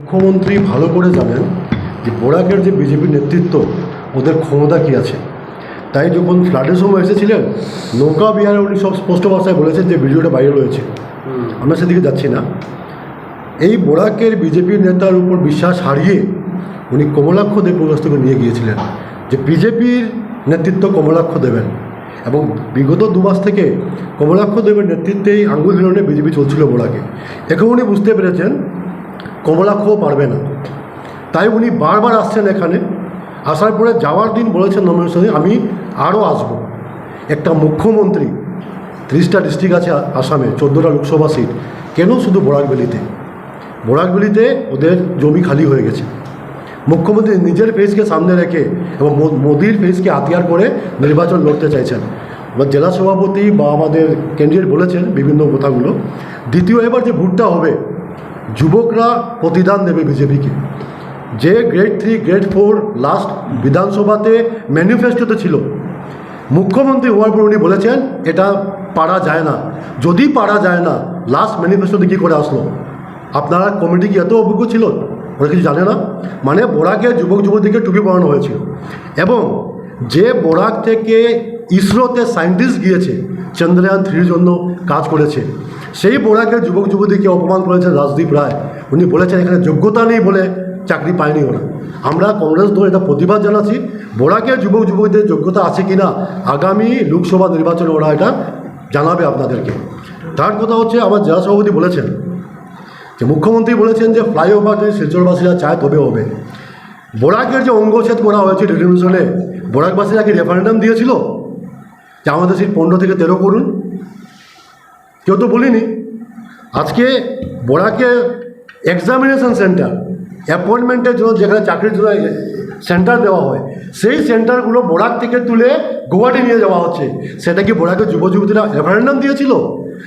মুখ্যমন্ত্রী ভালো করে জানেন যে বোরাকের যে বিজেপির নেতৃত্ব ওদের ক্ষমতা কী আছে। তাই যখন ফ্লাডের সময় এসেছিলেন নৌকা বিহারে উনি সব স্পষ্ট ভাষায় বলেছেন যে ভিডিওটা বাইরে রয়েছে আমরা সেদিকে যাচ্ছি না। এই বোরাকের বিজেপির নেতার উপর বিশ্বাস হারিয়ে উনি কমলাক্ষ দেব নিয়ে গিয়েছিলেন যে বিজেপির নেতৃত্ব কমলাক্ষ দেবেন। এবং বিগত দু মাস থেকে কমলাক্ষ দেবের নেতৃত্বেই আঙ্গুল হিলনে বিজেপি চলছিল বোরাকে। এখন উনি বুঝতে পেরেছেন কমলাক্ষও পারবে না। তাই উনি বারবার আসছেন এখানে। আসার পরে যাওয়ার দিন বলেছেন নমিনেশনে আমি আরও আসব। একটা মুখ্যমন্ত্রী ত্রিশটা ডিস্ট্রিক্ট আছে আসামে, চোদ্দোটা লোকসভা সিট। কেন শুধু বরাকবেলিতে? বরাকবেলিতে ওদের জমি খালি হয়ে গেছে। মুখ্যমন্ত্রী নিজের ফেসকে সামনে রেখে এবং মোদির ফেসকে হাতিয়ার করে নির্বাচন লড়তে চাইছেন। এবার জেলা সভাপতি বা আমাদের ক্যান্ডিডেট বলেছেন বিভিন্ন কথাগুলো। দ্বিতীয় এবার যে ভোটটা হবে যুবকরা প্রতিদান দেবে বিজেপিকে। যে grade three grade four last বিধানসভাতে ম্যানিফেস্টোতে ছিল। মুখ্যমন্ত্রী হওয়ার পর উনি বলেছেন, এটা পারা যায় না। যদি পারা যায় না লাস্ট ম্যানিফেস্টোতে কী করে আসলো? আপনারা কমিটি কি এত অভিজ্ঞ ছিল? ওরা কিছু জানে না? মানে বোরাকে যুবক যুবতীকে টুপি পরানো হয়েছিল। এবং যে বোরাক থেকে ইসরোতে সায়েন্টিস্ট গিয়েছে, চন্দ্রয়ান থ্রির জন্য কাজ করেছে সেই বোরাকের যুবক যুবতীকে অপমান করেছেন রাজদীপ রায়। উনি বলেছেন, এখানে যোগ্যতা নেই বলে চাকরি পায়নি ওরা। আমরা কংগ্রেস দল এটা প্রতিবাদ জানাচ্ছি। বোরাকের যুবক যুবতীদের যোগ্যতা আছে কি না আগামী লোকসভা নির্বাচনে ওরা এটা জানাবে আপনাদেরকে। তার কথা হচ্ছে, আমার জেলা সভাপতি বলেছেন যে, মুখ্যমন্ত্রী বলেছেন যে ফ্লাইওভার যদি শিলচরবাসীরা চায় তবে হবে। বোরাকের যে অঙ্গচ্ছেদ করা হয়েছে টেলিভিশনে বোরাকবাসীরা কি রেফারেন্ডাম দিয়েছিল? যে আমাদের সিট পনেরো থেকে তেরো করুন। কেউ তো বলিনি। আজকে বোরাকে এক্সামিনেশন সেন্টার অ্যাপয়েন্টমেন্টের জন্য যেখানে চাকরির জন্য সেন্টার দেওয়া হয়, সেই সেন্টারগুলো বোরাক থেকে তুলে গুয়াহাটি নিয়ে যাওয়া হচ্ছে। সেটা কি বোরাকের যুব যুবতীরা রেফারেন্ডাম দিয়েছিল?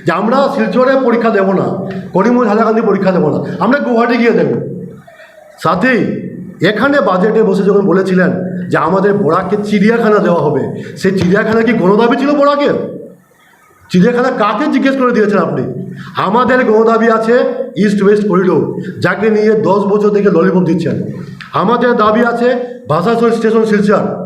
যে আমরা শিলচরে পরীক্ষা দেবো না, করিমগঞ্জ হাইলাকান্দি পরীক্ষা দেবো না, আমরা গুয়াহাটি গিয়ে দেবো। সাথেই এখানে বাজেটে বসে যখন বলেছিলেন যে আমাদের বোরাককে চিড়িয়াখানা দেওয়া হবে, সেই চিড়িয়াখানা কি গণদাবি ছিল বোরাকের চিড়িয়াখানা কাকে জিজ্ঞেস করে দিয়েছেন আপনি? আমাদের গণদাবি আছে ইস্ট ওয়েস্ট করিডোর যাকে নিয়ে দশ বছর থেকে ললিপপ দিচ্ছেন। আমাদের দাবি আছে ভাষাশোল স্টেশন শিলচর।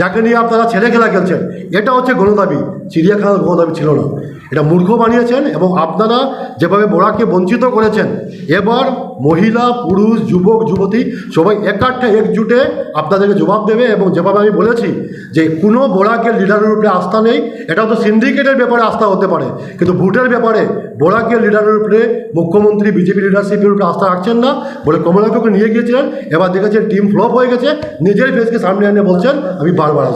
যাকে নিয়ে আপনারা ছেলে খেলা খেলছেন, এটা হচ্ছে গণদাবি। চিড়িয়াখানার গণদাবি ছিল না। এটা মূর্খ বানিয়েছেন এবং আপনারা যেভাবে বোরাকে বঞ্চিত করেছেন, এবার মহিলা, পুরুষ, যুবক, যুবতী সবাই একাঠে একজুটে আপনাদেরকে জবাব দেবে এবং যেভাবে আমি বলেছি যে কোনো বোরাকের লিডারের উপরে আস্থা নেই, এটা তো সিন্ডিকেটের ব্যাপারে আস্থা হতে পারে। কিন্তু ভোটের ব্যাপারে বোরাকের লিডারের উপরে মুখ্যমন্ত্রী, বিজেপি লিডারশিপের উপরে আস্থা রাখছেন না বলে কমলাকে নিয়ে গিয়েছিলেন, এবার দেখেছেন টিম ফ্লপ হয়ে গেছে, নিজের ফেসকে সামনে এনে বলছেন, আমি বারবার আসব।